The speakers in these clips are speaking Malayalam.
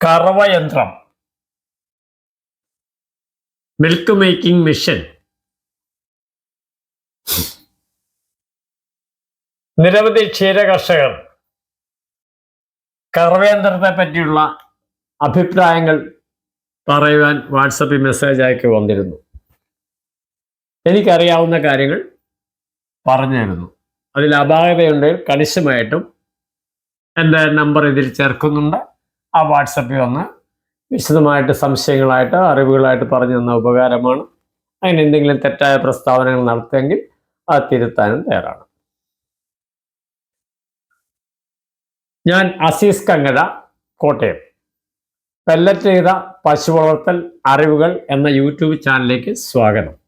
കറവയന്ത്രം. മിൽക്ക് മേക്കിംഗ് മിഷൻ നിരവധി ക്ഷീര കർഷകർ കറവയന്ത്രത്തെ പറ്റിയുള്ള അഭിപ്രായങ്ങൾ പറയുവാൻ വാട്സപ്പിൽ മെസ്സേജ് അയക്കി വന്നിരുന്നു. എനിക്കറിയാവുന്ന കാര്യങ്ങൾ പറഞ്ഞിരുന്നു. അതിൽ അപാകതയുണ്ടെങ്കിൽ കണിശമായിട്ടും എന്റെ നമ്പർ ഇതിൽ ചേർക്കുന്നുണ്ട്. ആ വാട്സപ്പിൽ വന്ന് വിശദമായിട്ട് സംശയങ്ങളായിട്ട് അറിവുകളായിട്ട് പറഞ്ഞു തന്ന ഉപകാരമാണ്. അങ്ങനെ എന്തെങ്കിലും തെറ്റായ പ്രസ്താവനകൾ നടത്തിയെങ്കിൽ അത് തിരുത്താനും തയ്യാറാണ്. ഞാൻ അസീസ് കങ്ങട കോട്ടയം. പെല്ലറ്റ് ചെയ്ത പശു വളർത്തൽ അറിവുകൾ എന്ന യൂട്യൂബ് ചാനലിലേക്ക് സ്വാഗതം.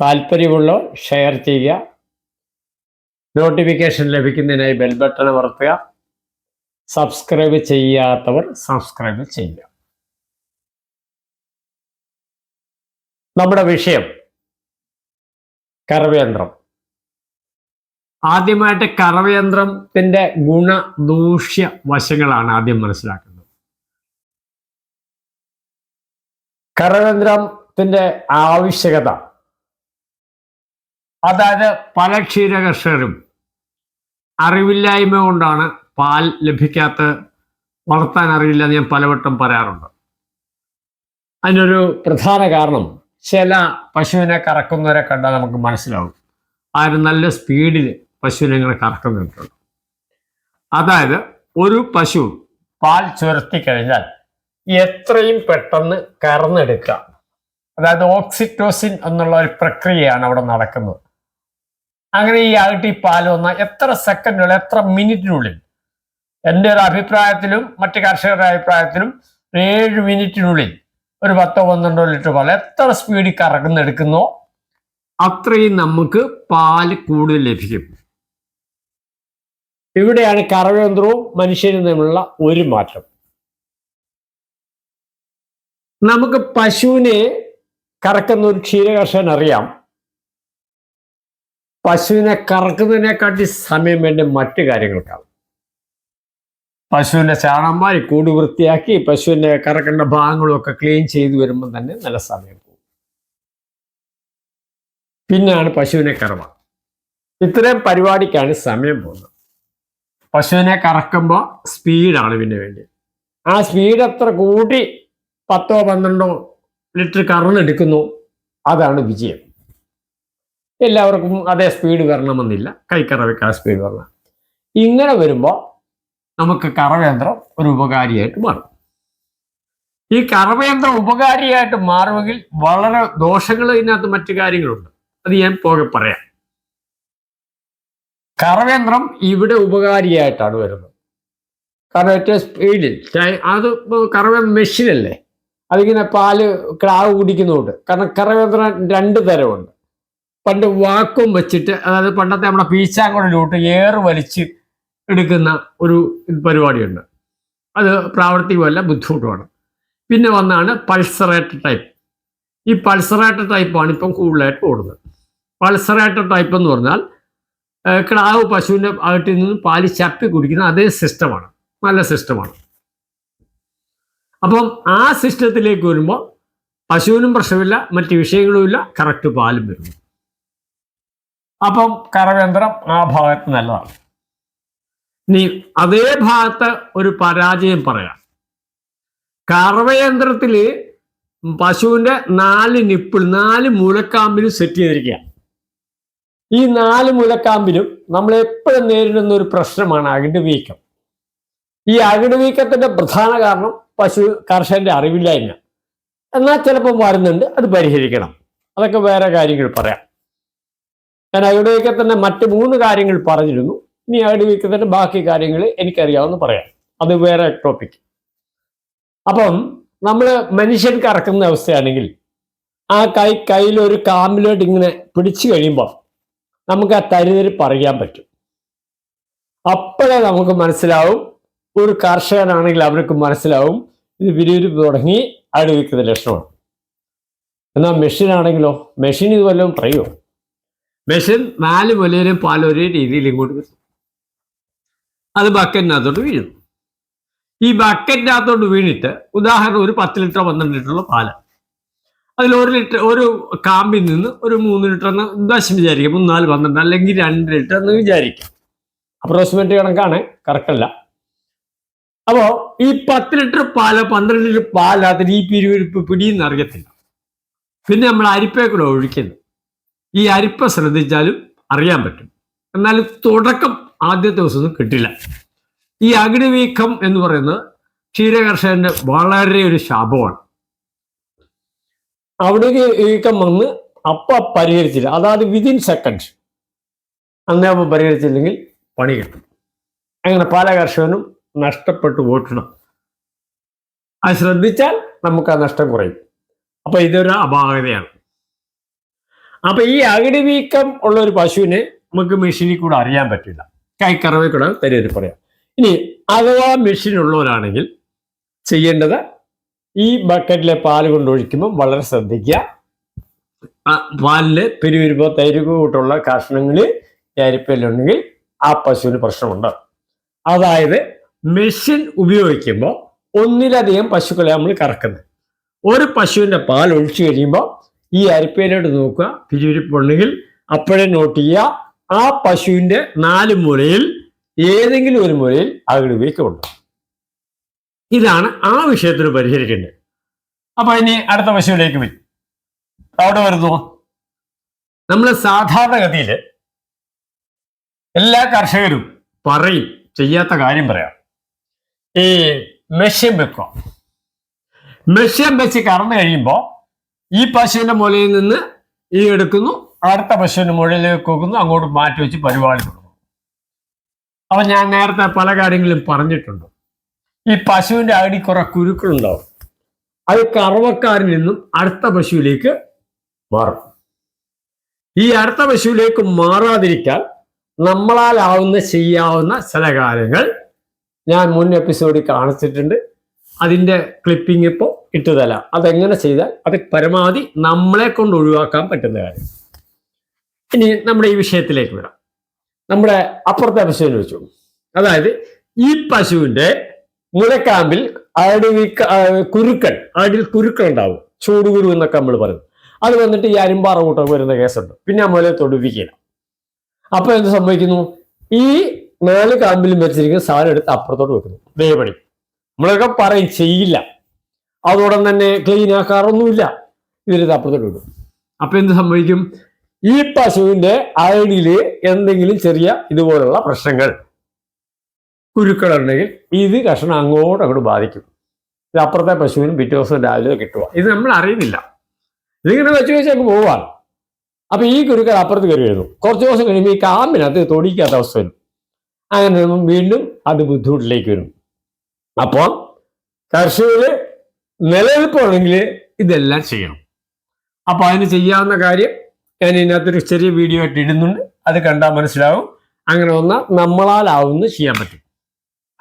താല്പര്യമുള്ള ഷെയർ ചെയ്യുക. നോട്ടിഫിക്കേഷൻ ലഭിക്കുന്നതിനായി ബെൽ ബട്ടൺ അമർത്തുക. സബ്സ്ക്രൈബ് ചെയ്യാത്തവർ സബ്സ്ക്രൈബ് ചെയ്യുക. നമ്മുടെ വിഷയം കറവയന്ത്രം. ആദ്യമായിട്ട് കറവയന്ത്രത്തിന്റെ ഗുണദൂഷ്യ വശങ്ങളാണ് ആദ്യം മനസ്സിലാക്കുന്നത്. കറവയന്ത്രത്തിന്റെ ആവശ്യകത അതായത് പല ക്ഷീര കർഷകരും അറിവില്ലായ്മ കൊണ്ടാണ് പാൽ ലഭിക്കാത്ത വളർത്താൻ അറിയില്ല എന്ന് ഞാൻ പലവട്ടം പറയാറുണ്ട്. അതിനൊരു പ്രധാന കാരണം ചില പശുവിനെ കറക്കുന്നവരെ കണ്ടാൽ നമുക്ക് മനസ്സിലാവും. ആരും നല്ല സ്പീഡിൽ പശുവിനെ ഇങ്ങനെ കറക്കുന്നുണ്ട് അതായത് ഒരു പശു പാൽ ചുരത്തി കഴിഞ്ഞാൽ എത്രയും പെട്ടെന്ന് കറന്നെടുക്കുക. അതായത് ഓക്സിറ്റോസിൻ എന്നുള്ള ഒരു പ്രക്രിയയാണ് അവിടെ നടക്കുന്നത്. അങ്ങനെ ഈ അകട്ടി പാൽ വന്ന എത്ര സെക്കൻഡുകൾ എത്ര മിനിറ്റിനുള്ളിൽ എന്റെ ഒരു അഭിപ്രായത്തിലും മറ്റ് കർഷകരുടെ അഭിപ്രായത്തിലും ഏഴ് മിനിറ്റിനുള്ളിൽ ഒരു പത്തോ പന്ത്രണ്ടോ ലിറ്റർ പാൽ എത്ര സ്പീഡിൽ കറക്കുന്നെടുക്കുന്നോ അത്രയും നമുക്ക് പാൽ കൂടുതൽ ലഭിക്കും. ഇവിടെയാണ് കറവയന്ത്രവും മനുഷ്യനും തമ്മിലുള്ള ഒരു മാറ്റം. നമുക്ക് പശുവിനെ കറക്കുന്ന ഒരു ക്ഷീരകർഷകൻ അറിയാം പശുവിനെ കറക്കുന്നതിനെക്കാട്ടി സമയം വേണ്ടി മറ്റു കാര്യങ്ങൾക്കാണ്. പശുവിന്റെ ചാണന്മാരി കൂട് വൃത്തിയാക്കി പശുവിന്റെ കറക്കേണ്ട ഭാഗങ്ങളൊക്കെ ക്ലീൻ ചെയ്തു വരുമ്പോൾ തന്നെ നല്ല സമയം പോകും. പിന്നെയാണ് പശുവിനെ കറവ. ഇത്രയും പരിപാടിക്കാണ് സമയം പോകുന്നത്. പശുവിനെ കറക്കുമ്പോൾ സ്പീഡാണ് പിന്നെ വേണ്ടി ആ സ്പീഡ് എത്ര കൂട്ടി പത്തോ പന്ത്രണ്ടോ ലിറ്റർ കറന്നെടുക്കുന്നു അതാണ് വിജയം. എല്ലാവർക്കും അതേ സ്പീഡ് വരണമെന്നില്ല. കൈക്കറവയ്ക്ക് ആ സ്പീഡ് വരണം. ഇങ്ങനെ വരുമ്പോൾ നമുക്ക് കറവയന്ത്രം ഒരു ഉപകാരിയായിട്ട് മാറും. ഈ കറവയന്ത്രം ഉപകാരിയായിട്ട് മാറുമെങ്കിൽ വളരെ ദോഷങ്ങൾ ഇതിനകത്ത് മറ്റു കാര്യങ്ങളുണ്ട്. അത് ഞാൻ പോകെ പറയാം. കറവയന്ത്രം ഇവിടെ ഉപകാരിയായിട്ടാണ് വരുന്നത്. കാരണം ഏറ്റവും സ്പീഡിൽ അത് കറവേന്ദ്രം മെഷീനല്ലേ അതിങ്ങനെ പാൽ ക്ലാവ് കുടിക്കുന്നുണ്ട്. കാരണം കറവയന്ത്രം രണ്ട് തരമുണ്ട്. പണ്ട് വാക്കും വെച്ചിട്ട് അതായത് പണ്ടത്തെ നമ്മുടെ പീച്ചാങ്കുഴലോട്ട് ഏറ് വലിച്ച് എടുക്കുന്ന ഒരു പരിപാടിയുണ്ട്. അത് പ്രാവർത്തികമല്ല ബുദ്ധിമുട്ടുമാണ്. പിന്നെ വന്നാണ് പൾസറേറ്റർ ടൈപ്പ്. ഈ പൾസറേറ്റർ ടൈപ്പാണ് ഇപ്പം കൂടുതലായിട്ട് ഓടുന്നത്. പൾസറേറ്റർ ടൈപ്പ് എന്ന് പറഞ്ഞാൽ കിടാവ് പശുവിന്റെ അകട്ടിൽ നിന്ന് പാൽ ചപ്പി കുടിക്കുന്ന അതേ സിസ്റ്റമാണ്. നല്ല സിസ്റ്റമാണ്. അപ്പം ആ സിസ്റ്റത്തിലേക്ക് വരുമ്പോൾ പശുവിനും പ്രശ്നമില്ല മറ്റ് വിഷയങ്ങളുമില്ല കറക്റ്റ് പാലും വരുന്നു അപ്പം കരവേന്ദ്രം ആ ഭാഗത്ത് നല്ലതാണ്. ഇനി അതേ ഭാഗത്ത് ഒരു പരാജയം പറയാം. കറവയന്ത്രത്തിൽ പശുവിന്റെ നാല് നിപ്പിൾ നാല് മുലക്കാമ്പിലും സെറ്റ് ചെയ്തിരിക്കുക ഈ നാല് മുലക്കാമ്പിലും നമ്മൾ എപ്പോഴും നേരിടുന്ന ഒരു പ്രശ്നമാണ് അകിട് വീക്കം ഈ അകിട് വീക്കത്തിന്റെ പ്രധാന കാരണം പശു കർഷകന്റെ അറിവില്ലായ്മ. എന്നാൽ ചിലപ്പോൾ വരുന്നുണ്ട് അത് പരിഹരിക്കണം. അതൊക്കെ വേറെ കാര്യങ്ങൾ പറയാം. ഞാൻ അകിട് തന്നെ മറ്റ് മൂന്ന് കാര്യങ്ങൾ പറഞ്ഞിരുന്നു. ഇനി അകിട് തന്നെ ബാക്കി കാര്യങ്ങൾ എനിക്കറിയാവുന്ന പറയാം. അത് വേറെ ടോപ്പിക് അപ്പം നമ്മൾ മനുഷ്യൻ കറക്കുന്ന അവസ്ഥയാണെങ്കിൽ ആ കൈ കയ്യിൽ ഒരു കാമ്പിലോട്ട് ഇങ്ങനെ പിടിച്ചു കഴിയുമ്പോൾ നമുക്ക് ആ തരിതരിപ്പ് അറിയാൻ പറ്റും. അപ്പോഴേ നമുക്ക് മനസ്സിലാവും ഒരു കർഷകനാണെങ്കിൽ അവർക്ക് മനസ്സിലാവും ഇത് വിരിവിരി തുടങ്ങി അടുവിക്കുന്ന ലക്ഷണമാണ് എന്നാൽ മെഷീൻ ആണെങ്കിലോ മെഷീൻ ഇത് വല്ലതും പറയുമോ മെഷീൻ നാല് മുലയിലും പാൽ ഒരേ രീതിയിൽ ഇങ്ങോട്ട് വരും അത് ബക്കറ്റിനകത്തോട്ട് വീഴുന്നു ഈ ബക്കറ്റിനകത്തോട്ട് വീണിട്ട് ഉദാഹരണം ഒരു പത്ത് ലിറ്റർ പന്ത്രണ്ട് ലിറ്ററുള്ള പാൽ. അതിൽ ഒരു ലിറ്റർ ഒരു കാമ്പിൽ നിന്ന് ഒരു മൂന്ന് ലിറ്റർ എന്ന് ഉദ്ദേശം വിചാരിക്കാം. മൂന്ന് നാല് പന്ത്രണ്ട് അല്ലെങ്കിൽ രണ്ട് ലിറ്റർ എന്ന് വിചാരിക്കാം. അപ്രോക്സിമേറ്റ് കണക്കാണ് കറക്റ്റല്ല അപ്പോൾ അപ്പോ ഈ പത്ത് ലിറ്റർ പാൽ പന്ത്രണ്ട് ലിറ്റർ പാലാത്തിന് ഈ പിരിവിരിപ്പ് പിടിയെന്ന് അറിയത്തില്ല. പിന്നെ നമ്മൾ അരിപ്പേക്കൂടെ കൂടെ ഒഴിക്കുന്നു. ഈ അരിപ്പ ശ്രദ്ധിച്ചാലും അറിയാൻ പറ്റും. എന്നാൽ തുടക്കം ആദ്യത്തെ ദിവസമൊന്നും കിട്ടില്ല. ഈ അഗ്നിവീക്കം എന്ന് പറയുന്നത് ക്ഷീരകർഷകന്റെ വളരെ ഒരു ശാപമാണ്. അവിടെ വീക്കം വന്ന് അപ്പ പരിഹരിച്ചില്ല. അതായത് വിതിൻ സെക്കൻഡ് അന്നേ അപ്പം പരിഹരിച്ചില്ലെങ്കിൽ പണി കിട്ടും. അങ്ങനെ പല കർഷകനും നഷ്ടപ്പെട്ടു പോയിട്ടണം അത് ശ്രദ്ധിച്ചാൽ നമുക്ക് ആ നഷ്ടം കുറയും. അപ്പൊ ഇതൊരു അപാകതയാണ്. അപ്പൊ ഈ അകിടി വീക്കം ഉള്ള ഒരു പശുവിനെ നമുക്ക് മെഷീനിൽ കൂടെ അറിയാൻ പറ്റില്ല. കൈക്കറവിൽ കൂടെ തരും പറയാം. ഇനി അഥവാ മെഷീൻ ഉള്ളവരാണെങ്കിൽ ചെയ്യേണ്ടത് ഈ ബക്കറ്റിലെ പാൽ കൊണ്ടൊഴിക്കുമ്പോൾ വളരെ ശ്രദ്ധിക്കുക. ആ പാലിൽ പെരുവരുമ്പോ തൈര് കൂട്ടുള്ള കഷ്ണങ്ങൾ അരിപ്പയിലുണ്ടെങ്കിൽ ആ പശുവിന് പ്രശ്നമുണ്ട്. അതായത് മെഷീൻ ഉപയോഗിക്കുമ്പോൾ ഒന്നിലധികം പശുക്കളെ നമ്മൾ കറക്കുന്നത്. ഒരു പശുവിന്റെ പാൽ ഒഴിച്ചു കഴിയുമ്പോൾ ഈ അരിപ്പയിലോട്ട് നോക്കുക. പിരിവിരിപ്പുണ്ടെങ്കിൽ അപ്പോഴേ നോട്ട് ചെയ്യുക. ആ പശുവിന്റെ നാല് മൂലയിൽ ഏതെങ്കിലും ഒരു മൂലയിൽ അകിട് വീക്കമുണ്ട് ഇതാണ് ആ വിഷയത്തിന് പരിഹരിക്കേണ്ടത്. അപ്പൊ ഇനി അടുത്ത പശുവിലേക്ക് വരും അവിടെ വരുന്നു. നമ്മൾ സാധാരണഗതിയിൽ എല്ലാ കർഷകരും പറയും ചെയ്യാത്ത കാര്യം പറയാം. ഈ മെഷ്യം വെക്കുക. മെഷ്യം വെച്ച് കറന്നു കഴിയുമ്പോൾ ഈ പശുവിന്റെ മുലയിൽ നിന്ന് ഈ എടുക്കുന്നു അടുത്ത പശുവിന്റെ മുകളിലേക്ക് കൊക്കുന്നു അങ്ങോട്ട് മാറ്റി വെച്ച് പരിപാടി തുടങ്ങും അപ്പൊ ഞാൻ നേരത്തെ പല കാര്യങ്ങളും പറഞ്ഞിട്ടുണ്ട്. ഈ പശുവിന്റെ അടി കുറെ കുരുക്കളുണ്ടാവും അത് കറവക്കാരിൽ നിന്നും അടുത്ത പശുവിലേക്ക് മാറും. ഈ അടുത്ത പശുവിലേക്ക് മാറാതിരിക്കാൻ നമ്മളാലാവുന്ന ചെയ്യാവുന്ന ചില കാര്യങ്ങൾ ഞാൻ മുൻ എപ്പിസോഡിൽ കാണിച്ചിട്ടുണ്ട്. അതിന്റെ ക്ലിപ്പിംഗ് ഇപ്പോൾ ഇട്ടുതരാം അതെങ്ങനെ ചെയ്താൽ അത് പരമാവധി നമ്മളെ കൊണ്ട് ഒഴിവാക്കാൻ പറ്റുന്ന കാര്യം. ഇനി നമ്മുടെ ഈ വിഷയത്തിലേക്ക് വരാം നമ്മുടെ അപ്പുറത്തെ പശുവിനെ വെച്ചു. അതായത് ഈ പശുവിന്റെ മുലക്കാമ്പിൽ അടി കുരുക്കൾ അടിയിൽ കുരുക്കൾ ഉണ്ടാവും. ചൂടുകുരു എന്നൊക്കെ നമ്മൾ പറയും. അത് വന്നിട്ട് ഈ അരിമ്പാറ കൂട്ടം വരുന്ന കേസുണ്ട്. പിന്നെ ആ മുലയെ തൊടുപ്പിക്കില്ല അപ്പൊ എന്ത് സംഭവിക്കുന്നു? ഈ നാല് കാമ്പിലും വെച്ചിരിക്കുന്ന സാധനം എടുത്ത് അപ്പുറത്തോട്ട് വെക്കുന്നു. ദയപടി നമ്മളൊക്കെ പറയും ചെയ്യില്ല. അതോടൊപ്പം തന്നെ ക്ലീൻ ആക്കാറൊന്നുമില്ല. ഇതിന് അപ്പുറത്തോട്ട് വിടും അപ്പൊ എന്ത് സംഭവിക്കും? ഈ പശുവിന്റെ അയടിയിൽ എന്തെങ്കിലും ചെറിയ ഇതുപോലുള്ള പ്രശ്നങ്ങൾ കുരുക്കളുണ്ടെങ്കിൽ ഇത് കഷണം അങ്ങോട്ട് അങ്ങോട്ട് ബാധിക്കും. ഇത് അപ്പുറത്തെ പശുവിനും പിറ്റേ ദിവസം രാവിലെ കിട്ടുക. ഇത് നമ്മൾ അറിയുന്നില്ല. ഇതിങ്ങനെ വെച്ച് വെച്ച് അങ്ങ് പോവാണ്. അപ്പൊ ഈ കുരുക്കൾ അപ്പുറത്ത് കയറി വരുന്നു കുറച്ച് ദിവസം കഴിയുമ്പോൾ ഈ കാമ്പിനകത്ത് തൊടിക്കാത്ത അവസ്ഥ വരും. അങ്ങനെ വീണ്ടും അത് ബുദ്ധിമുട്ടിലേക്ക് വരും. അപ്പോൾ കർഷകര് നിലനിൽപ്പുണ്ടെങ്കിൽ ഇതെല്ലാം ചെയ്യണം. അപ്പൊ അതിന് ചെയ്യാവുന്ന കാര്യം ഞാൻ ഇതിനകത്തൊരു ചെറിയ വീഡിയോ ആയിട്ട് ഇടുന്നുണ്ട്. അത് കണ്ടാൽ മനസ്സിലാവും. അങ്ങനെ വന്നാൽ നമ്മളാലാവുന്ന ചെയ്യാൻ പറ്റും.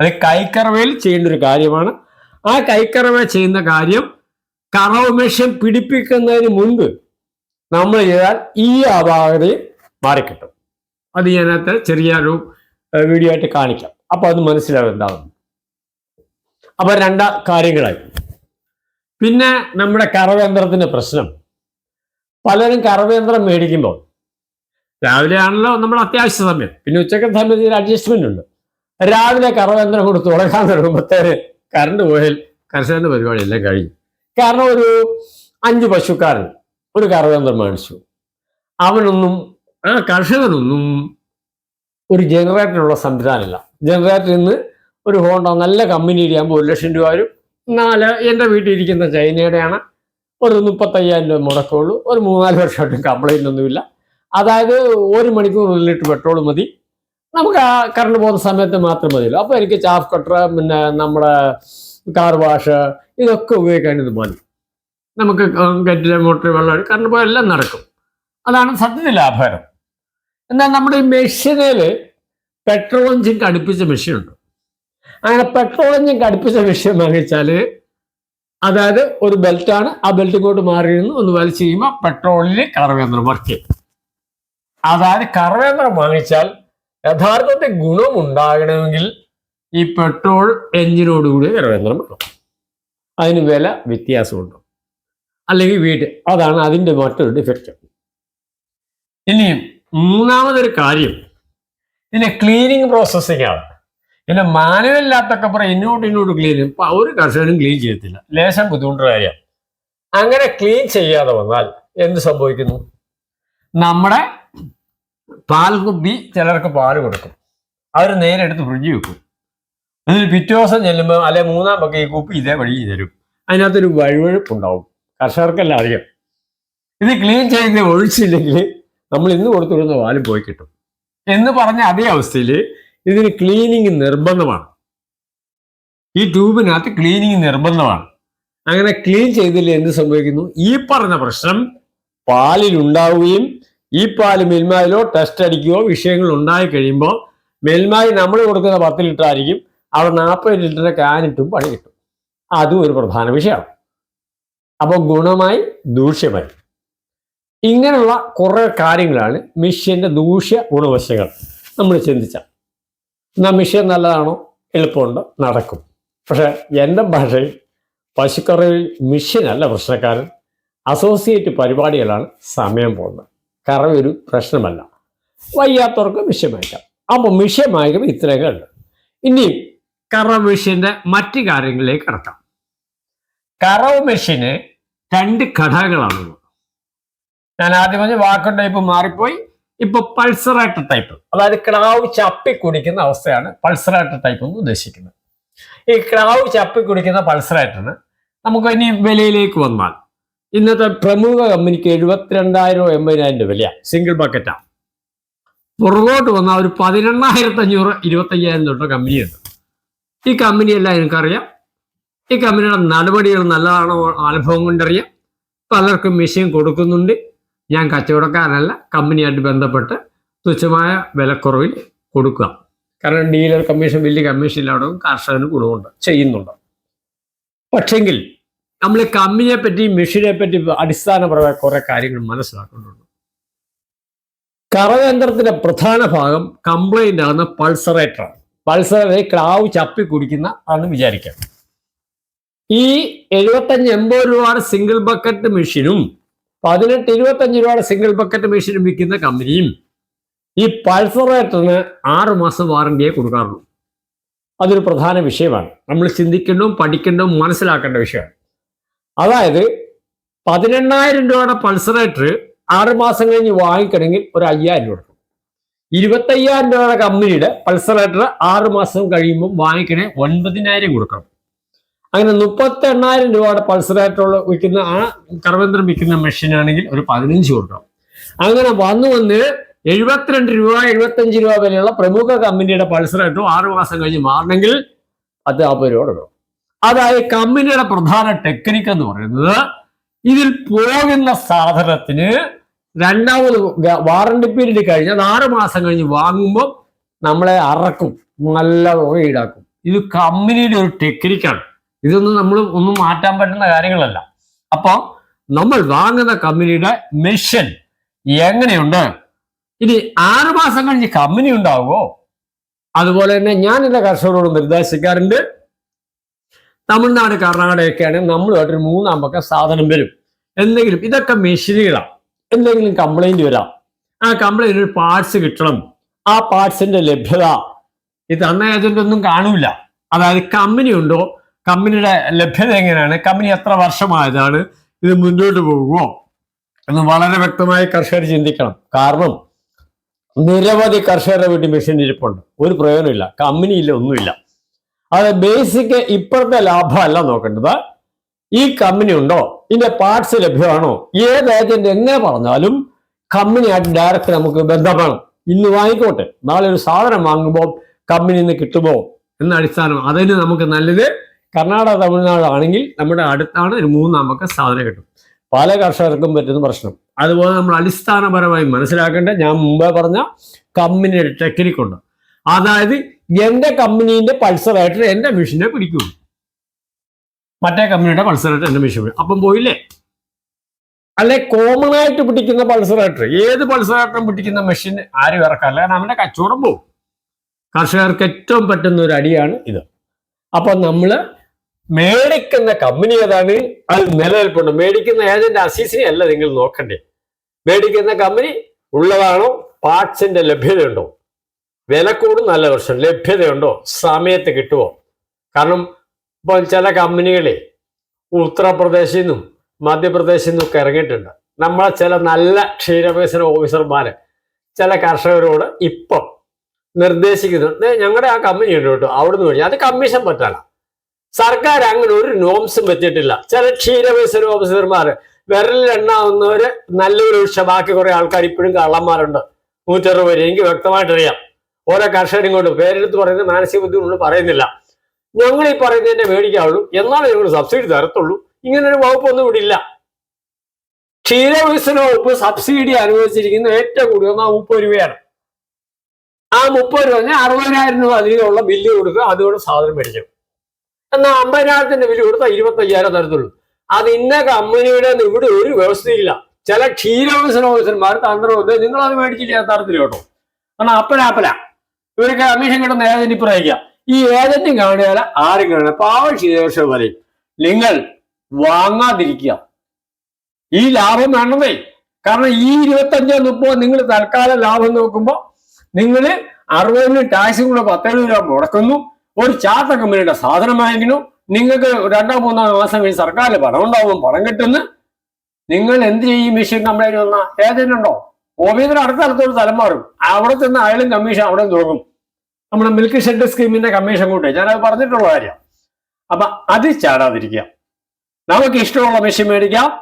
അത് കൈക്കറവയിൽ ചെയ്യേണ്ട ഒരു കാര്യമാണ്. ആ കൈക്കറവ ചെയ്യുന്ന കാര്യം കറവ് മെഷീൻ പിടിപ്പിക്കുന്നതിന് മുൻപ് നമ്മൾ ചെയ്താൽ ഈ അപാകതയും മാറിക്കിട്ടും. അത് ഞാനകത്ത് ചെറിയൊരു വീഡിയോ ആയിട്ട് കാണിക്കാം. അപ്പൊ അത് മനസ്സിലാവും എന്താണെന്ന്. അപ്പൊ രണ്ടാ കാര്യങ്ങളായി. പിന്നെ നമ്മുടെ കറവയന്ത്രത്തിന്റെ പ്രശ്നം. പലരും കറവയന്ത്രം മേടിക്കുമ്പോൾ രാവിലെ ആണല്ലോ നമ്മൾ അത്യാവശ്യ സമയം. പിന്നെ ഉച്ചക്കത്തെ സമയത്ത് അഡ്ജസ്റ്റ്മെന്റ് ഉണ്ട്. രാവിലെ കറവയന്ത്രം കൊണ്ട് തുടങ്ങാൻ തുടങ്ങുമ്പോഴത്തേന് കറണ്ട് പോയാൽ കർഷകന്റെ പരിപാടി എല്ലാം കഴിയും കാരണം ഒരു അഞ്ച് പശുക്കാരൻ ഒരു കറവയന്ത്രം മേടിച്ചു. അവനൊന്നും ആ കർഷകനൊന്നും ഒരു ജനറേറ്ററിനുള്ള സംവിധാനമില്ല. ജനറേറ്ററിൽ നിന്ന് ഒരു ഹോണ്ട നല്ല കമ്പനി ആകുമ്പോൾ ഒരു ലക്ഷം രൂപ വരും. നാല് എന്റെ വീട്ടിൽ ഇരിക്കുന്ന ചൈനയുടെയാണ്. ഒരു മുപ്പത്തയ്യായിരം രൂപ മുടക്കമുള്ളൂ ഒരു മൂന്നാൽ വർഷമായിട്ടും കംപ്ലൈന്റ് ഒന്നുമില്ല അതായത് ഒരു മണിക്കൂർ ഒരു പെട്രോൾ മതി. നമുക്ക് ആ കറണ്ട് പോകുന്ന സമയത്ത് മാത്രം മതിയല്ലോ. അപ്പോൾ എനിക്ക് ചാഫ് കട്ടർ പിന്നെ നമ്മുടെ കാർ വാഷ് ഇതൊക്കെ ഉപയോഗിക്കാൻ ഇത് മതി. നമുക്ക് കെറ്റിലെ മോട്ടർ വെള്ളം കറണ്ട് പോയാൽ എല്ലാം നടക്കും. അതാണ് സത്യത്തിൽ ലാഭകരം. എന്നാൽ നമ്മുടെ ഈ മെഷീനിൽ പെട്രോൾ എഞ്ചിൻ കടുപ്പിച്ച മെഷീൻ ഉണ്ട് അങ്ങനെ പെട്രോൾ ഞാൻ കടുപ്പിച്ച വിഷയം വാങ്ങിച്ചാൽ അതായത് ഒരു ബെൽറ്റാണ് ആ ബെൽറ്റ് ഇങ്ങോട്ട് മാറി നിന്ന് ഒന്ന് വലിച്ചു കഴിയുമ്പോൾ പെട്രോളിന് കറവേന്ദ്രം വർക്ക് ചെയ്യും. അതായത് കറവേന്ദ്രം വാങ്ങിച്ചാൽ യഥാർത്ഥത്തിൽ ഗുണമുണ്ടാകണമെങ്കിൽ ഈ പെട്രോൾ എഞ്ചിനോടുകൂടി കറവേന്ദ്രം വേണം. അതിന് വില വ്യത്യാസമുണ്ട്. അല്ലെങ്കിൽ വീട് അതാണ് അതിന്റെ മറ്റൊരു ഡിഫക്റ്റ് ഇനിയും മൂന്നാമതൊരു കാര്യം. ഇതിന്റെ ക്ലീനിങ് പ്രോസസ്സിംഗ് ആണ്. പിന്നെ മാനവില്ലാത്തക്കപ്പുറം ലാത്തൊക്കെ പറയും ഇന്നോട്ട് ഇന്നോട്ട് ക്ലീൻ ചെയ്യും. ഇപ്പൊ ഒരു കർഷകനും ക്ലീൻ ചെയ്യത്തില്ല. ലേശം ബുദ്ധിമുട്ടുള്ള കാര്യമാണ് അങ്ങനെ ക്ലീൻ ചെയ്യാതെ വന്നാൽ എന്ത് സംഭവിക്കുന്നു? നമ്മുടെ പാൽ കുപ്പി ചിലർക്ക് പാൽ കൊടുക്കും. അവർ നേരെ എടുത്ത് ഫ്രിഡ്ജ് വെക്കും. എന്നിട്ട് പിറ്റേ ദിവസം ചെല്ലുമ്പോൾ അല്ലെ മൂന്നാം പക്ക ഈ കുപ്പി ഇതേ വഴി തരും. അതിനകത്തൊരു വഴുവഴുപ്പുണ്ടാവും. കർഷകർക്കെല്ലാം അറിയാം. ഇത് ക്ലീൻ ചെയ്യുന്ന ഒഴിച്ചില്ലെങ്കിൽ നമ്മൾ ഇന്ന് കൊടുത്തു വിടുന്ന പാലും പോയി കിട്ടും. എന്ന് പറഞ്ഞ അതേ അവസ്ഥയിൽ ഇതിന് ക്ലീനിങ് നിർബന്ധമാണ്. ഈ ട്യൂബിനകത്ത് ക്ലീനിങ് നിർബന്ധമാണ്. അങ്ങനെ ക്ലീൻ ചെയ്തില്ല എന്ത് സംഭവിക്കുന്നു? ഈ പറഞ്ഞ പ്രശ്നം പാലിൽ ഉണ്ടാവുകയും ഈ പാൽ മിൽമായിലോ ടെസ്റ്റ് അടിക്കുകയോ വിഷയങ്ങൾ ഉണ്ടായി കഴിയുമ്പോൾ മിൽമായി നമ്മൾ കൊടുക്കുന്ന പത്ത് ലിറ്റർ ആയിരിക്കും അവിടെ നാൽപ്പത് ലിറ്ററിന്റെ കാനിട്ടും പണി കിട്ടും. അതും ഒരു പ്രധാന വിഷയമാണ്. അപ്പോൾ ഗുണമായി ദൂഷ്യമായി. ഇങ്ങനെയുള്ള കുറേ കാര്യങ്ങളാണ് മിഷ്യന്റെ ദൂഷ്യ ഗുണവശങ്ങൾ. നമ്മൾ ചിന്തിച്ച എന്നാൽ മിഷ്യൻ നല്ലതാണോ? എളുപ്പമുണ്ട്. നടക്കും. പക്ഷേ എന്റെ ഭാഷയിൽ പശുക്കറയിൽ മിഷ്യനല്ല പ്രശ്നക്കാരൻ. അസോസിയേറ്റ് പരിപാടികളാണ് സമയം പോകുന്നത്. കറവ ഒരു പ്രശ്നമല്ല. വയ്യാത്തവർക്ക് വാങ്ങിക്കാം. അപ്പോൾ വാങ്ങിക്കുമ്പോൾ ഇത്രയൊക്കെ ഉണ്ട് ഇനിയും കറവ് മെഷീന്റെ മറ്റു കാര്യങ്ങളിലേക്ക് കടക്കാം. കറവ് മെഷീന് രണ്ട് ഘടകങ്ങളാണുള്ളത് ഞാൻ ആദ്യം പറഞ്ഞ ടൈപ്പ് മാറിപ്പോയി. ഇപ്പൊ പൾസറേറ്റർ ടൈപ്പ് അതായത് ക്ലാവ് ചപ്പി കുടിക്കുന്ന അവസ്ഥയാണ് പൾസറേറ്റർ ടൈപ്പ് എന്ന് ഉദ്ദേശിക്കുന്നത്. ഈ ക്ലാവ് ചപ്പി കുടിക്കുന്ന പൾസറാറ്റിന് നമുക്ക് ഇനി വിലയിലേക്ക് വന്നാൽ. ഇന്നത്തെ പ്രമുഖ കമ്പനിക്ക് എഴുപത്തിരണ്ടായിരം എൺപതിനായിരം രൂപ വിലയാണ് സിംഗിൾ ബക്കറ്റാണ് പുറകോട്ട് വന്ന ഒരു പതിനെണ്ണായിരത്തി അഞ്ഞൂറ് ഇരുപത്തയ്യായിരം തൊട്ട് കമ്പനിയുണ്ട്. ഈ കമ്പനി എല്ലാം എനിക്കറിയാം. ഈ കമ്പനിയുടെ നടപടികൾ നല്ലതാണോ അനുഭവം കൊണ്ടറിയാം. പലർക്കും മെഷീൻ കൊടുക്കുന്നുണ്ട്. ഞാൻ കച്ചവടക്കാരനല്ല കമ്പനിയായിട്ട് ബന്ധപ്പെട്ട് തുച്ഛമായ വിലക്കുറവിൽ കൊടുക്കുക. കാരണം ഡീലർ കമ്മീഷൻ വലിയ കമ്മീഷൻ ഇല്ലാതെ കർഷകന് ഗുണമുണ്ട് ചെയ്യുന്നുണ്ട്. പക്ഷെങ്കിൽ നമ്മൾ കമ്പനിയെ പറ്റി മെഷീനെ പറ്റി അടിസ്ഥാനപരമായ കുറെ കാര്യങ്ങൾ മനസ്സിലാക്കുന്നുണ്ട് കറയന്ത്രത്തിന്റെ പ്രധാന ഭാഗം കംപ്ലൈന്റ് ആകുന്ന പൾസറേറ്ററാണ് പൾസറേറ്റർ ക്ലാവ് ചപ്പി കുടിക്കുന്ന ആണെന്ന് വിചാരിക്കാം. ഈ എഴുപത്തഞ്ച് എൺപത് രൂപയുടെ സിംഗിൾ ബക്കറ്റ് മെഷീനും പതിനെട്ട് ഇരുപത്തഞ്ച് രൂപയുടെ സിംഗിൾ ബക്കറ്റ് മെഷീനും വിൽക്കുന്ന കമ്പനിയും ഈ പൾസറേറ്ററിന് ആറ് മാസം വാറണ്ടിയെ കൊടുക്കാറുള്ളൂ. അതൊരു പ്രധാന വിഷയമാണ്. നമ്മൾ ചിന്തിക്കേണ്ടതും പഠിക്കേണ്ടതും മനസ്സിലാക്കേണ്ട വിഷയമാണ്. അതായത് പതിനെണ്ണായിരം രൂപയുടെ പൾസറേറ്റർ ആറ് മാസം കഴിഞ്ഞ് വാങ്ങിക്കണമെങ്കിൽ ഒരു അയ്യായിരം രൂപ ഇരുപത്തയ്യായിരം രൂപയുടെ കമ്പനിയുടെ പൾസറേറ്റർ ആറ് മാസം കഴിയുമ്പോൾ വാങ്ങിക്കണേ ഒൻപതിനായിരം കൊടുക്കണം. അങ്ങനെ മുപ്പത്തി എണ്ണായിരം രൂപയുടെ പൾസറായിട്ടുള്ള വിൽക്കുന്ന ആ കർവന്ത്രം വിൽക്കുന്ന മെഷീൻ ആണെങ്കിൽ ഒരു പതിനഞ്ച് കൊടുക്കണം. അങ്ങനെ വന്നു വന്ന് എഴുപത്തിരണ്ട് രൂപ എഴുപത്തഞ്ച് രൂപ വിലയുള്ള പ്രമുഖ കമ്പനിയുടെ പൾസറേറ്റർ ആറ് മാസം കഴിഞ്ഞ് മാറണമെങ്കിൽ അത് നാൽപ്പത് രൂപ കൊടുക്കണം. അതായത് കമ്പനിയുടെ പ്രധാന ടെക്നിക്ക് എന്ന് പറയുന്നത് ഇതിൽ പോകുന്ന സാധനത്തിന് രണ്ടാമത് വാറണ്ടി പീരീഡ് കഴിഞ്ഞാൽ ആറ് മാസം കഴിഞ്ഞ് വാങ്ങുമ്പോൾ നമ്മളെ അറക്കും നല്ല ഈടാക്കും. ഇത് കമ്പനിയുടെ ഒരു ടെക്നിക്കാണ് ഇതൊന്നും നമ്മൾ ഒന്നും മാറ്റാൻ പറ്റുന്ന കാര്യങ്ങളല്ല. അപ്പോൾ നമ്മൾ വാങ്ങുന്ന കമ്പനിയുടെ മിഷൻ എങ്ങനെയുണ്ട്? ഇനി ആറു മാസം കഴിഞ്ഞ് കമ്പനി ഉണ്ടാവുമോ? അതുപോലെ തന്നെ ഞാൻ എന്റെ കർഷകരോട് നിർദ്ദേശിക്കാറുണ്ട്. തമിഴ്നാട് കർണാടകയൊക്കെയാണ് നമ്മളുമായിട്ടൊരു മൂന്നാം പക്കം സാധനം വരും. എന്തെങ്കിലും ഇതൊക്കെ മെഷീനുകളാണ് എന്തെങ്കിലും കംപ്ലൈന്റ് വരാം. ആ കംപ്ലൈന്റ് ഒരു പാർട്സ് കിട്ടണം. ആ പാർട്സിന്റെ ലഭ്യത. ഈ തന്ന ഏജന്റ് ഒന്നും കാണൂല. അതായത് കമ്പനി ഉണ്ടോ? കമ്പനിയുടെ ലഭ്യത എങ്ങനെയാണ്? കമ്പനി എത്ര വർഷമായതാണ്? ഇത് മുന്നോട്ട് പോകുമോ? എന്ന് വളരെ വ്യക്തമായി കർഷകർ ചിന്തിക്കണം. കാരണം നിരവധി കർഷകരുടെ വീട്ടിൽ മെഷീൻ ഇരിപ്പുണ്ട്. ഒരു പ്രയോജനമില്ല കമ്പനിയില്ല ഒന്നുമില്ല. അത് ബേസിക് ഇപ്പോഴത്തെ ലാഭമല്ല നോക്കേണ്ടത്. ഈ കമ്പനി ഉണ്ടോ? ഇതിന്റെ പാർട്സ് ലഭ്യമാണോ? ഏത് ഏജന്റ് എങ്ങനെ പറഞ്ഞാലും കമ്പനിയായിട്ട് ഡയറക്റ്റ് നമുക്ക് ബന്ധപ്പെടണം. ഇന്ന് വാങ്ങിക്കോട്ടെ. നാളെ ഒരു സാധനം വാങ്ങുമ്പോൾ കമ്പനിയിൽ നിന്ന് കിട്ടുമോ? എന്ന അടിസ്ഥാനം. അതിന് നമുക്ക് നല്ലത് കർണാടക തമിഴ്നാട് ആണെങ്കിൽ നമ്മുടെ അടുത്താണ് ഒരു മൂന്നാമൊക്കെ സാധനം കിട്ടും. പല കർഷകർക്കും പറ്റുന്ന പ്രശ്നം. അതുപോലെ നമ്മൾ അടിസ്ഥാനപരമായി മനസ്സിലാക്കേണ്ട ഞാൻ മുമ്പേ പറഞ്ഞ കമ്പനിയുടെ ടെക്നിക്ക് ഉണ്ട്. അതായത് എന്റെ കമ്പനീന്റെ പൾസറായിട്ട് എന്റെ മെഷീനെ പിടിക്കും. മറ്റേ കമ്പനിയുടെ പൾസറായിട്ട് എന്റെ മെഷീൻ അപ്പം പോയില്ലേ? അല്ലെ കോമൺ ആയിട്ട് പിടിക്കുന്ന പൾസറായിട്ട് ഏത് പൾസറായിട്ടും പിടിക്കുന്ന മെഷീൻ ആരും ഇറക്കാം കാരണം അവന്റെ കച്ചവടം പോകും കർഷകർക്ക് ഏറ്റവും പറ്റുന്ന ഒരു അടിയാണ് ഇത്. അപ്പൊ നമ്മൾ മേടിക്കുന്ന കമ്പനി ഏതാണ്? അത് നിലനിൽപ്പുണ്ട്. മേടിക്കുന്ന ഏജന്റ് അസീസിനെ അല്ല നിങ്ങൾ നോക്കണ്ടേ. മേടിക്കുന്ന കമ്പനി ഉള്ളതാണോ? പാർട്സിന്റെ ലഭ്യതയുണ്ടോ? വില കൂടും നല്ല വർഷം ലഭ്യതയുണ്ടോ? സമയത്ത് കിട്ടുമോ കാരണം ഇപ്പോൾ ചില കമ്പനികളെ ഉത്തർപ്രദേശിൽ നിന്നും മധ്യപ്രദേശിൽ നിന്നും ഒക്കെ ഇറങ്ങിയിട്ടുണ്ട്. നമ്മളെ ചില നല്ല ക്ഷീരവികസന ഓഫീസർമാര് ചില കർഷകരോട് ഇപ്പം നിർദ്ദേശിക്കുന്നുണ്ട്. "ദേ, ഞങ്ങളുടെ ആ കമ്പനി ഉണ്ട് കേട്ടോ. അവിടുന്ന് മേടിച്ചു. അത് കമ്മീഷൻ പറ്റാല സർക്കാർ അങ്ങനെ ഒരു നോംസും വെച്ചിട്ടില്ല. ചില ക്ഷീരവികസന ഓഫീസർമാർ വിരലിലെണ്ണാവുന്നവര് നല്ലൊരു ബാക്കി കുറെ ആൾക്കാർ ഇപ്പോഴും കള്ളന്മാരുണ്ട്. നൂറ്ററുപത് പേര്. എനിക്ക് വ്യക്തമായിട്ടറിയാം. ഓരോ കർഷകരും കൊണ്ട് പേരെടുത്ത് പറയുന്നത് മാനസിക ബുദ്ധിമുട്ട് പറയുന്നില്ല. ഞങ്ങൾ ഈ പറയുന്നതിന്റെ മേടിക്കാവുള്ളൂ. എന്നാലും ഞങ്ങൾ സബ്സിഡി തരത്തുള്ളൂ. ഇങ്ങനൊരു വകുപ്പൊന്നും ഇവിടെ ഇല്ല ക്ഷീരവികസന വകുപ്പ് സബ്സിഡി അനുവദിച്ചിരിക്കുന്ന ഏറ്റവും കൂടുതൽ ആ മുപ്പത് രൂപയാണ്. ആ മുപ്പത് രൂപ അറുപതിനായിരം രൂപ അധികമുള്ള ബില്ല് കൊടുക്കുക. അതുകൊണ്ട് സാധനം മേടിക്കും എന്നാൽ അമ്പതിനായിരത്തിന്റെ വില കൊടുത്താൽ ഇരുപത്തയ്യായിരം തരത്തുള്ളൂ. അത് ഇന്ന കമ്പനിയുടെ ഇവിടെ ഒരു വ്യവസ്ഥയില്ല. ചില ക്ഷീരവികസന ഓഫീസർമാർ തന്ത്രമുണ്ട് നിങ്ങൾ അത് മേടിച്ചില്ല തരത്തിൽ കേട്ടോ. കാരണം അപ്പനാപ്പല ഇവർക്ക് കമ്മീഷൻ കിട്ടുന്ന ഏജന്റ് ഇപ്പറയിക്കാം ഈ ഏജന്റും കാണുകയല്ല ആരും കാണുക പാവം ക്ഷീരകർഷകർ പറയും നിങ്ങൾ വാങ്ങാതിരിക്കുക. ഈ ലാഭം വേണ്ടതേ കാരണം ഈ ഇരുപത്തഞ്ചോ മുപ്പതോ നിങ്ങൾ തൽക്കാലം ലാഭം നോക്കുമ്പോൾ നിങ്ങൾ അറുപതിന് ടാക്സും കൂടെ പത്തെഴുപത് രൂപ മുടക്കുന്നു. ഒരു ചാർട്ട കമ്പനിയുടെ സാധനമായെങ്കിലും നിങ്ങൾക്ക് രണ്ടോ മൂന്നോ മാസം കഴിഞ്ഞ് സർക്കാരിൽ പണം ഉണ്ടാവും പണം കിട്ടുന്നു നിങ്ങൾ എന്ത് ചെയ്യും? മെഷീൻ കംപ്ലൈന്റ് വന്ന ഏജന്റ് ഉണ്ടോ? ഓഫീസിന് അടുത്ത അടുത്തൊരു തലം മാറും. അവിടെ ചെന്ന് അയാളും കമ്മീഷൻ അവിടെ തുടങ്ങും നമ്മുടെ മിൽക്ക് ഷെഡ് സ്കീമിന്റെ കമ്മീഷൻ കൂട്ടി. ഞാനത് പറഞ്ഞിട്ടുള്ള കാര്യം. അപ്പൊ അത് ചാടാതിരിക്കുക. നമുക്ക് ഇഷ്ടമുള്ള മെഷീൻ മേടിക്കാം.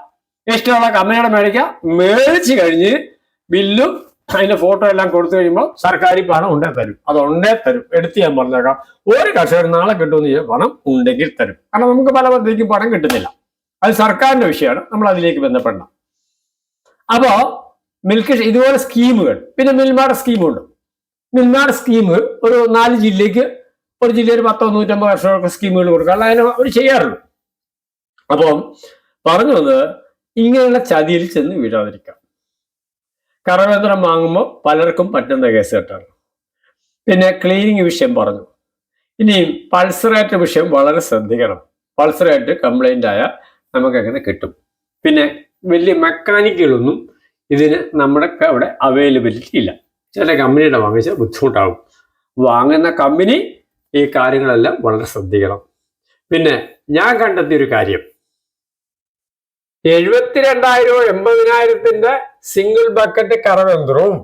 ഇഷ്ടമുള്ള കമ്പനിയുടെ മേടിക്കാം. മേടിച്ചു കഴിഞ്ഞ് ബില്ലും അതിന്റെ ഫോട്ടോ എല്ലാം കൊടുത്തു കഴിയുമ്പോൾ സർക്കാർ പണം ഉണ്ടേ തരും. അത് ഉണ്ടേ തരും. എടുത്ത് ഞാൻ പറഞ്ഞേക്കാം. ഒരു കർഷകർ നാളെ കിട്ടുമെന്ന് പണം ഉണ്ടെങ്കിൽ തരും. കാരണം നമുക്ക് പല പദ്ധതിക്കും പണം കിട്ടുന്നില്ല. അത് സർക്കാരിന്റെ വിഷയമാണ്. നമ്മൾ അതിലേക്ക് ബന്ധപ്പെടണം. അപ്പോ മിൽക്ക് ഇതുപോലെ സ്കീമുകൾ. പിന്നെ മിൽമാട് സ്കീമുണ്ട്. മിൽമാട് സ്കീം ഒരു നാല് ജില്ലയ്ക്ക് ഒരു ജില്ലയിൽ പത്തോ നൂറ്റമ്പത് കർഷകർക്ക് സ്കീമുകൾ കൊടുക്കുക അതിന് അവർ ചെയ്യാറുള്ളൂ. അപ്പം പറഞ്ഞു വന്നത് ഇങ്ങനെയുള്ള ചതിയിൽ ചെന്ന് വീഴാതിരിക്കാം. കറവേന്ദ്രം വാങ്ങുമ്പോൾ പലർക്കും പറ്റുന്ന കേസ് കേട്ടാണ്. പിന്നെ ക്ലീനിങ് വിഷയം പറഞ്ഞു. ഇനി പൾസറേറ്റ് വിഷയം വളരെ ശ്രദ്ധിക്കണം. പൾസറേറ്റ് കംപ്ലൈന്റ് ആയ നമുക്കങ്ങനെ കിട്ടും. പിന്നെ വലിയ മെക്കാനിക്കുകളൊന്നും ഇതിന് നമ്മുടെ അവിടെ അവൈലബിലിറ്റി ഇല്ല. ചില കമ്പനിയുടെ വാങ്ങിച്ചാൽ ബുദ്ധിമുട്ടാകും വാങ്ങുന്ന കമ്പനി ഈ കാര്യങ്ങളെല്ലാം വളരെ ശ്രദ്ധിക്കണം. പിന്നെ ഞാൻ കണ്ടെത്തിയ ഒരു കാര്യം. എഴുപത്തിരണ്ടായിരോ എൺപതിനായിരത്തിന്റെ സിംഗിൾ ബക്കറ്റ് കറവയന്ത്രവും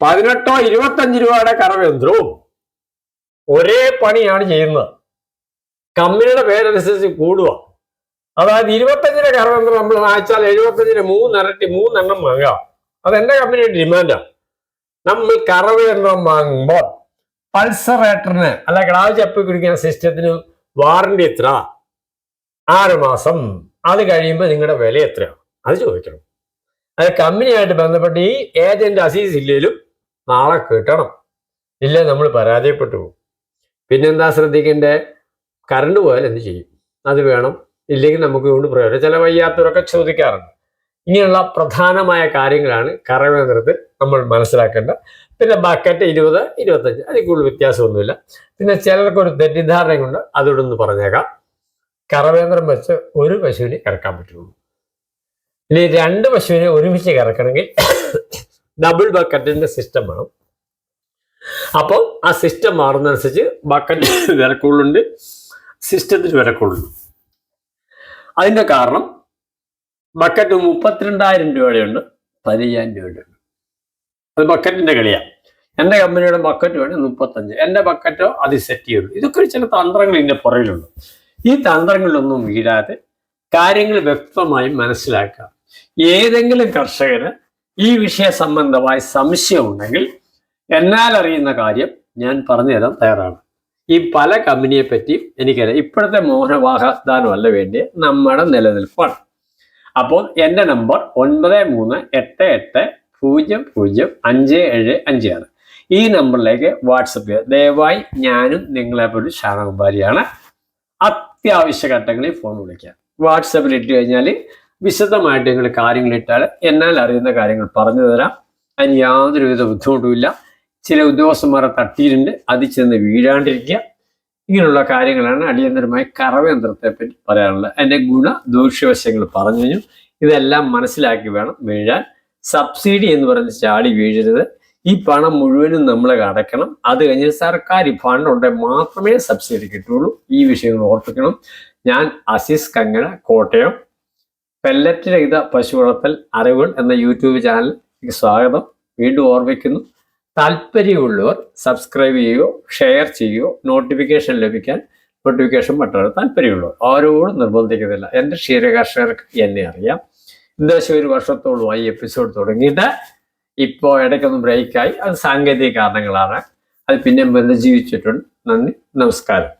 പതിനെട്ടോ ഇരുപത്തഞ്ച് രൂപയുടെ കറവയന്ത്രവും ഒരേ പണിയാണ് ചെയ്യുന്നത്. കമ്പനിയുടെ പേരനുസരിച്ച് കൂടുക. അതായത് ഇരുപത്തഞ്ചിന്റെ കറവയന്ത്രം നമ്മൾ വായിച്ചാൽ എഴുപത്തഞ്ചിന് മൂന്നിരട്ടി മൂന്നെണ്ണം വാങ്ങാം അത് എന്റെ കമ്പനിയുടെ ഡിമാൻഡാണ് നമ്മൾ കറവയന്ത്രം വാങ്ങുമ്പോൾ പൾസറേറ്ററിന് അല്ല ക്ലാവ് ചപ്പി കുടിക്കുന്ന സിസ്റ്റത്തിന് വാറണ്ടി എത്ര ആറ് മാസം. അത് കഴിയുമ്പോൾ നിങ്ങളുടെ വില എത്രയാണ് അത് ചോദിക്കണം. അത് കമ്പനിയായിട്ട് ബന്ധപ്പെട്ട് ഈ ഏജന്റ് അസീസ് ഇല്ലേലും നാളെ കിട്ടണം. ഇല്ല നമ്മൾ പരാജയപ്പെട്ടു പോകും. പിന്നെന്താ ശ്രദ്ധിക്കേണ്ടേ? കറണ്ട് പോയാൽ എന്ത് ചെയ്യും? അത് വേണം. ഇല്ലെങ്കിൽ നമുക്ക് കൊണ്ട് പ്രയോജനം ചില വയ്യാത്തവരൊക്കെ ചോദിക്കാറുണ്ട്. ഇങ്ങനെയുള്ള പ്രധാനമായ കാര്യങ്ങളാണ് കറവേന്ദ്രത്തിൽ നമ്മൾ മനസ്സിലാക്കേണ്ട. പിന്നെ ബക്കറ്റ് ഇരുപത് ഇരുപത്തഞ്ച്. അതിൽ കൂടുതൽ വ്യത്യാസമൊന്നുമില്ല. പിന്നെ ചിലർക്കൊരു തെറ്റിദ്ധാരണയുണ്ട്. അതോടൊന്ന് പറഞ്ഞേക്കാം. കറവേന്ദ്രം വെച്ച് ഒരു പശുവിനെ ഇറക്കാൻ പറ്റുള്ളൂ. ഇനി രണ്ട് പശുവിനെ ഒരുമിച്ച് കറക്കണമെങ്കിൽ ഡബിൾ ബക്കറ്റിന്റെ സിസ്റ്റം വേണം. അപ്പോൾ ആ സിസ്റ്റം മാറുന്നതനുസരിച്ച് ബക്കറ്റ് വിലക്കുള്ളുണ്ട് സിസ്റ്റത്തിന് വിലക്കുള്ളുണ്ട് അതിന്റെ കാരണം ബക്കറ്റ് മുപ്പത്തിരണ്ടായിരം രൂപയുണ്ട് ഉണ്ട് അത് ബക്കറ്റിന്റെ കളിയാണ് എന്റെ കമ്പനിയുടെ ബക്കറ്റ് വേണേൽ മുപ്പത്തഞ്ച്. എന്റെ ബക്കറ്റോ അത് സെറ്റ് ചെയ്യുള്ളൂ ഇതൊക്കെ ചില തന്ത്രങ്ങൾ ഇതിന്റെ പുറകിലുണ്ട്. ഈ തന്ത്രങ്ങളിലൊന്നും വീഴാതെ കാര്യങ്ങൾ വ്യക്തമായി മനസ്സിലാക്കുക. ഏതെങ്കിലും കർഷകന് ഈ വിഷയ സംബന്ധമായ സംശയം ഉണ്ടെങ്കിൽ എന്നാൽ അറിയുന്ന കാര്യം ഞാൻ പറഞ്ഞു തരാൻ തയ്യാറാണ്. ഈ പല കമ്പനിയെ പറ്റിയും എനിക്കറിയാം. ഇപ്പോഴത്തെ മോഹനവാഹദാനമല്ല വേണ്ടി നമ്മുടെ നിലനിൽപ്പാണ്. അപ്പോൾ എന്റെ നമ്പർ ഒൻപത് മൂന്ന് എട്ട് എട്ട് പൂജ്യം പൂജ്യം അഞ്ച് ഏഴ് അഞ്ച് ആറ്. ഈ നമ്പറിലേക്ക് വാട്സപ്പ് ചെയ്യുക. ദയവായി ഞാനും നിങ്ങളെപ്പോലും ക്ഷാമകുമാരിയാണ് അത്യാവശ്യ ഘട്ടങ്ങളിൽ ഫോൺ വിളിക്കുക വാട്സപ്പിൽ ഇട്ട് കഴിഞ്ഞാൽ വിശദമായിട്ട് നിങ്ങൾ കാര്യങ്ങൾ ഇട്ടാൽ എന്നാൽ അറിയുന്ന കാര്യങ്ങൾ പറഞ്ഞു തരാം. അതിന് യാതൊരുവിധ ബുദ്ധിമുട്ടുമില്ല ചില ഉദ്യോഗസ്ഥന്മാരെ തട്ടിയിട്ടുണ്ട്. അതിൽ ചെന്ന് വീഴാണ്ടിരിക്കുക. ഇങ്ങനെയുള്ള കാര്യങ്ങളാണ് അടിയന്തരമായി കറവയന്ത്രത്തെ പറ്റി പറയാനുള്ളത്. എന്റെ ഗുണ ദൂഷ്യവശങ്ങൾ പറഞ്ഞു കഴിഞ്ഞു. ഇതെല്ലാം മനസ്സിലാക്കി വേണം വീഴാൻ. സബ്സിഡി എന്ന് പറഞ്ഞ് ചാടി വീഴരുത്. ഈ പണം മുഴുവനും നമ്മൾ അടയ്ക്കണം. അത് കഴിഞ്ഞ് സർക്കാർ ഫണ്ട് ഉണ്ടെങ്കിൽ മാത്രമേ സബ്സിഡി കിട്ടുള്ളൂ ഈ വിഷയങ്ങൾ ഓർപ്പിക്കണം. ഞാൻ അസീസ് കങ്ങന കോട്ടയം. പെല്ലറ്റ് രഹിത പശു വളർത്തൽ അറിവുകൾ എന്ന യൂട്യൂബ് ചാനലിലേക്ക് സ്വാഗതം. വീണ്ടും ഓർമ്മിക്കുന്നു. താല്പര്യമുള്ളവർ സബ്സ്ക്രൈബ് ചെയ്യുകയോ ഷെയർ ചെയ്യുകയോ നോട്ടിഫിക്കേഷൻ ലഭിക്കാൻ നോട്ടിഫിക്കേഷൻ മറ്റൊരു താല്പര്യമുള്ളവർ. ആരോടും നിർബന്ധിക്കുന്നില്ല എന്റെ ക്ഷീരകർഷകർക്ക് എന്നെ അറിയാം. ഏകദേശം ഒരു വർഷത്തോളമായി എപ്പിസോഡ് തുടങ്ങിയിട്ട് ഇപ്പോൾ ഇടയ്ക്കൊന്ന് ബ്രേക്കായി അത് സാങ്കേതിക കാരണങ്ങളാണ്. അത് പിന്നെ ബന്ധജീവിച്ചിട്ടുണ്ട് നന്ദി. നമസ്കാരം.